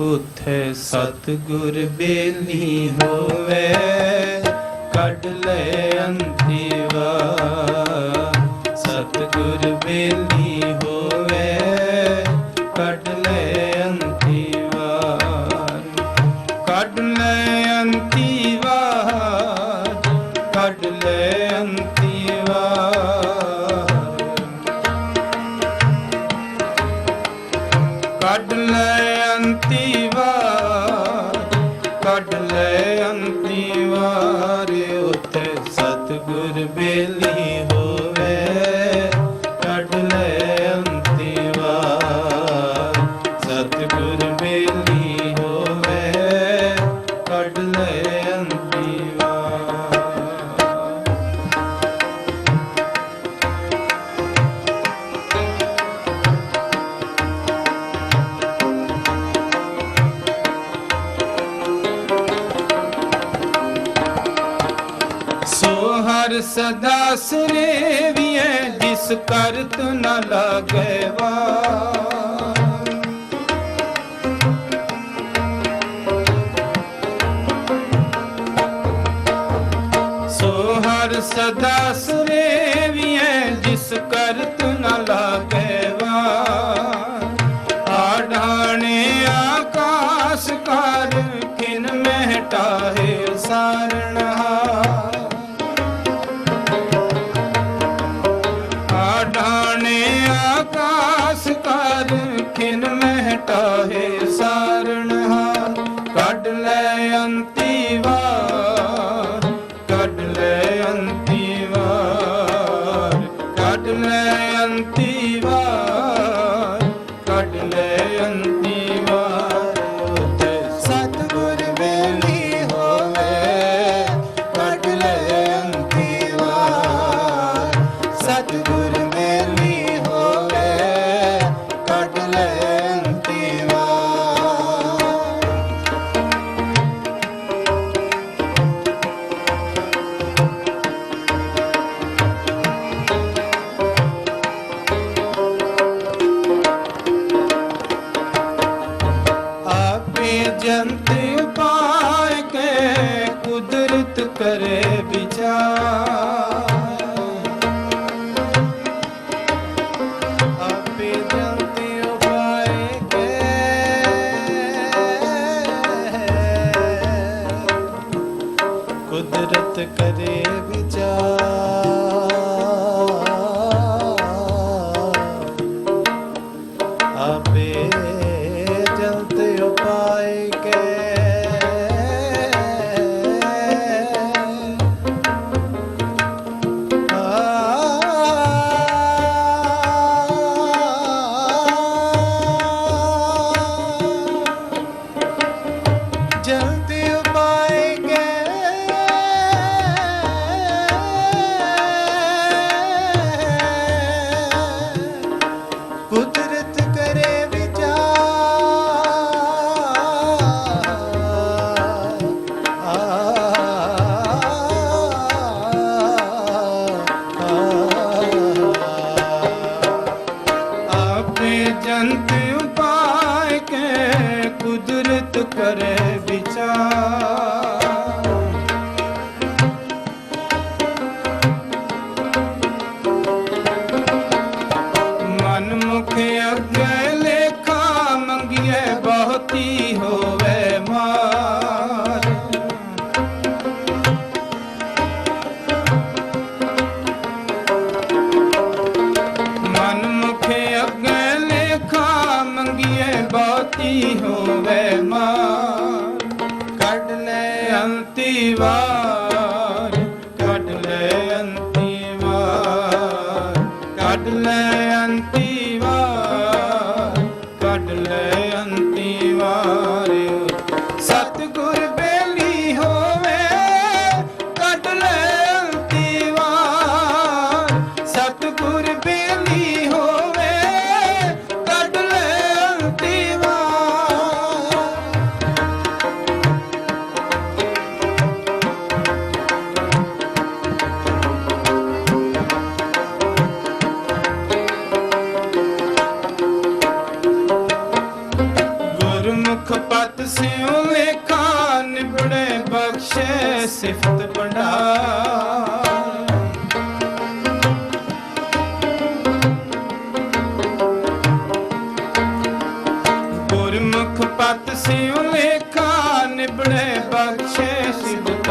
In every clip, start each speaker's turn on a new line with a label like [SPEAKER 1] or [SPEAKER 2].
[SPEAKER 1] ਉਥੈ ਸਤਗੁਰ ਬੇਲੀ ਹੋਵੇ ਕੱਢ ਲੈ ਅੰਤਿਵਾ ਸਤਗੁਰ ਬੇਲੀ ਹੋਵੇ ही हो ਸਦਾ ਸਰੇਵੀਐ ਜਿਸ ਕਰਤ ਨ ਲਾਗੇ ਵਾ ਸੋਹਰ ਸਦਾ ਸਰੇਵੀਐ ਜਿਸ ਤੂੰ ਨ ਲਾਗੇ ਵਿਚਾਰ ਲਾਗੀਏ ਬਾਤੀ ਹੋਵੇ ਮਾਂ ਕੱਢ ਲੈ ਅੰਤੀ ਸਿਉ ਲੇਖਾ ਨਿਬੜੇ ਬਖਸ਼ੇ ਸਿਫਤ ਪੜਾ ਗੁਰਮੁਖ ਪਤ ਸਿਉ ਲੇਖਾ ਨਿਬੜੇ ਬਖਸ਼ੇ ਸਿਫਤ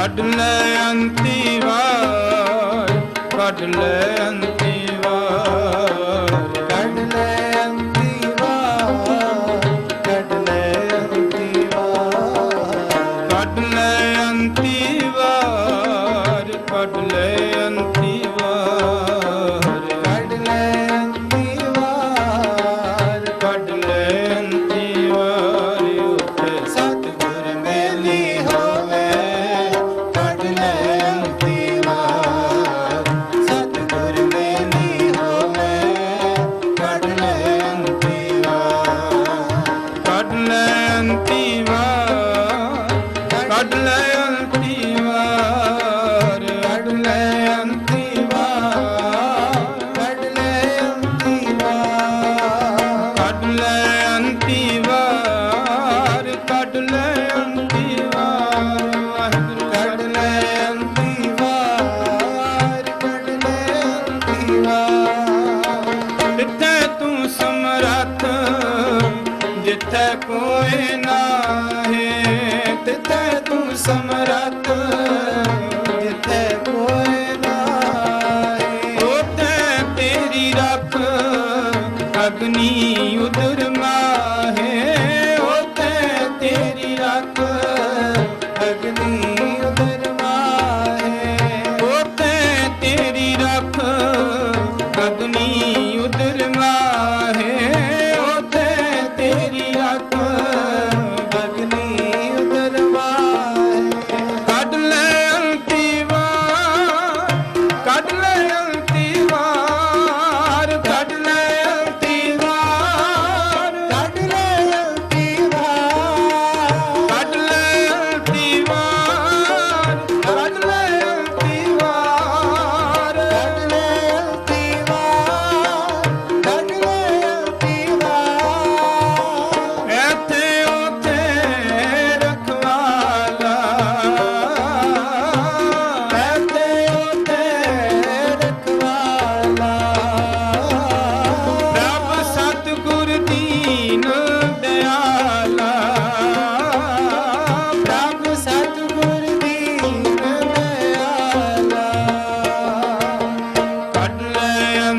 [SPEAKER 1] ਕੱਢ ਲੈ ਅੰਤੀ ਵਾਰ ਕੱਢ ਲੈ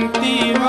[SPEAKER 1] ಅಂತಿಮ